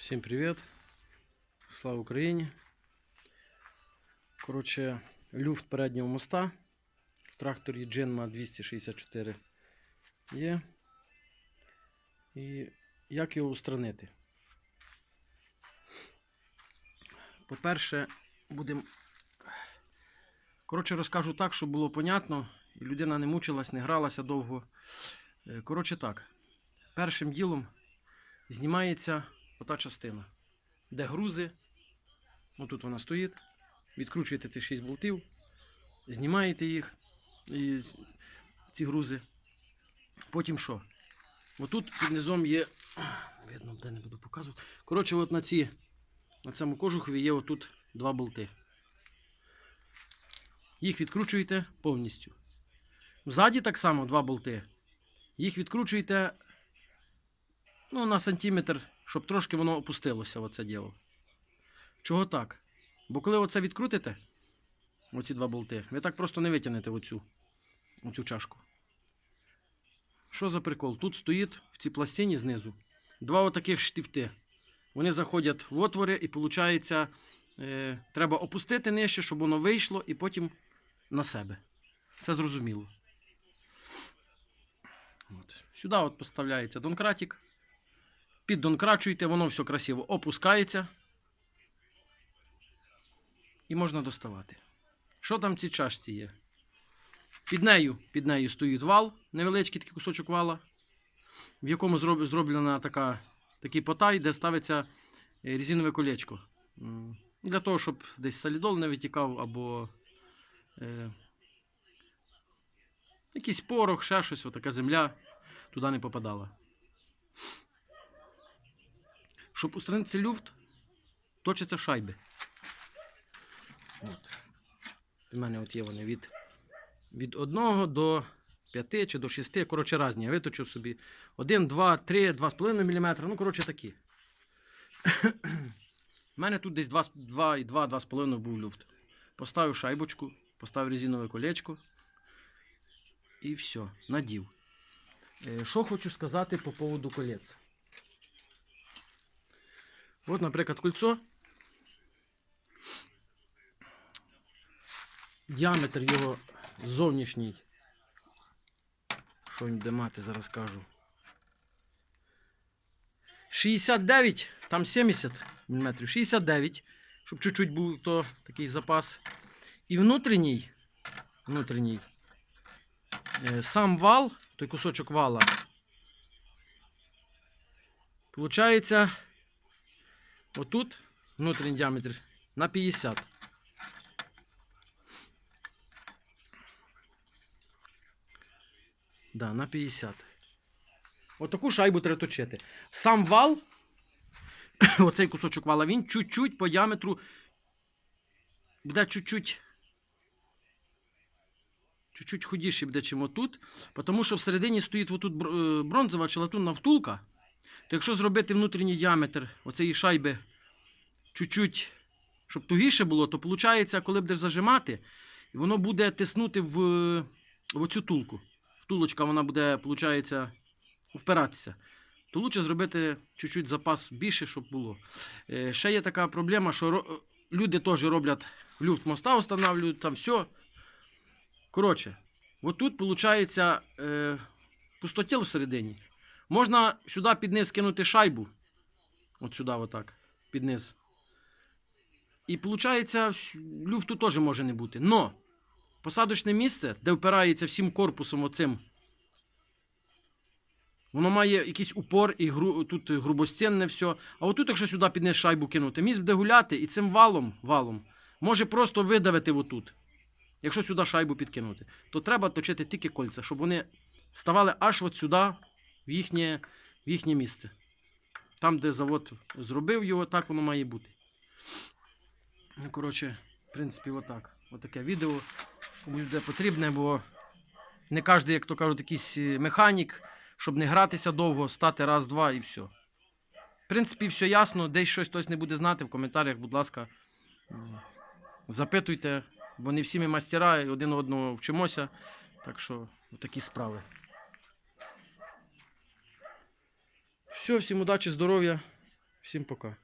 Всім привіт. Слава Україні. Коротше, люфт переднього моста. В тракторі Джинма 264 є. І як його устранити? По-перше, будемо. Коротше, розкажу так, щоб було понятно, і людина не мучилась, не гралася довго. Е, Коротше так. Першим ділом знімається ота частина, де грузи. Отут вона стоїть. Відкручуєте ці 6 болтів, знімаєте їх, і ці грузи. Потім що? Отут під низом є. Видно, де не буду показувати. Коротше, от на ці, на цьому кожухові є отут два болти. Їх відкручуєте повністю. Ззаді так само два болти. Їх відкручуєте ну, на сантиметр, щоб трошки воно опустилося, оце діло. Чого так? Бо коли оце відкрутите, оці два болти, ви так просто не витягнете оцю, оцю чашку. Що за прикол? Тут стоїть в цій пластині знизу два отаких штифти. Вони заходять в отвори і виходить, е, треба опустити нижче, щоб воно вийшло і потім на себе. Це зрозуміло. От. Сюди от поставляється донкратик. Піддонкрачуєте, воно все красиво опускається. І можна доставати. Що там в цій чашці є? Під нею, під нею стоїть вал, невеличкий такий кусочок вала, в якому зроблена така, такий потай, де ставиться е, резинове колечко. Для того, щоб десь солідол не витікав або е, якийсь порох, ще щось, отака земля туди не попадала. Щоб устранити люфт, точаться шайби. От. У мене от є вони від, від 1 до 5 чи до 6, коротше, різні. Я виточив собі 1, 2, 3, 2,5 мм. Ну, коротше, такі. У мене тут десь 2,2-2,5 був люфт. Поставив шайбочку, поставив резинове колечко. І все, надів. Е, Що хочу сказати по поводу колець. От, наприклад, кольцо. Діаметр його зовнішній. Що він буде мати, зараз кажу. 69, там 70 мм. 69, щоб чуть-чуть був то такий запас. І внутрішній, внутрішній, е, сам вал, той кусочок вала, получається отут внутрішній діаметр на 50. Да, на 50. Отаку шайбу треба точити. Сам вал, оцей кусочок вала, він чуть-чуть по діаметру буде чуть-чуть. Чуть-чуть худіший буде, чим отут. Тому що всередині стоїть отут е, бронзова чи латунна втулка. То якщо зробити внутрішній діаметр оцеї шайби чуть-чуть, щоб тугіше було, то виходить, коли будеш зажимати, воно буде тиснути в, в оцю тулку. Втулочка вона буде, виходить, впиратися. То краще зробити чуть-чуть запас більше, щоб було. Е, ще є така проблема, що люди теж роблять люфт моста, встановлюють там все. Коротше, отут, виходить, е, пустотіл всередині. Можна сюди під низ кинути шайбу. От сюди, отак, під низ. І виходить, люфту теж може не бути. Но посадочне місце, де впирається всім корпусом оцим, воно має якийсь упор і гру, тут грубостінне все. А отут, якщо сюди під низ шайбу кинути, міст буде гуляти і цим валом, валом може просто видавити отут. Якщо сюди шайбу підкинути, то треба точити тільки кольця, щоб вони ставали аж от сюди, в їхнє, в їхнє місце. Там, де завод зробив його, так воно має бути. Ну, коротше, в принципі, отак. Отаке відео. Комусь буде потрібне, бо не кожен, як то кажуть, якийсь е, механік, щоб не гратися довго, стати раз, два і все. В принципі, все ясно. Десь щось хтось не буде знати, в коментарях, будь ласка, запитуйте, бо не всі ми мастера, один одного вчимося. Так що, такі справи. Все, всім удачі, здоров'я. Всім пока.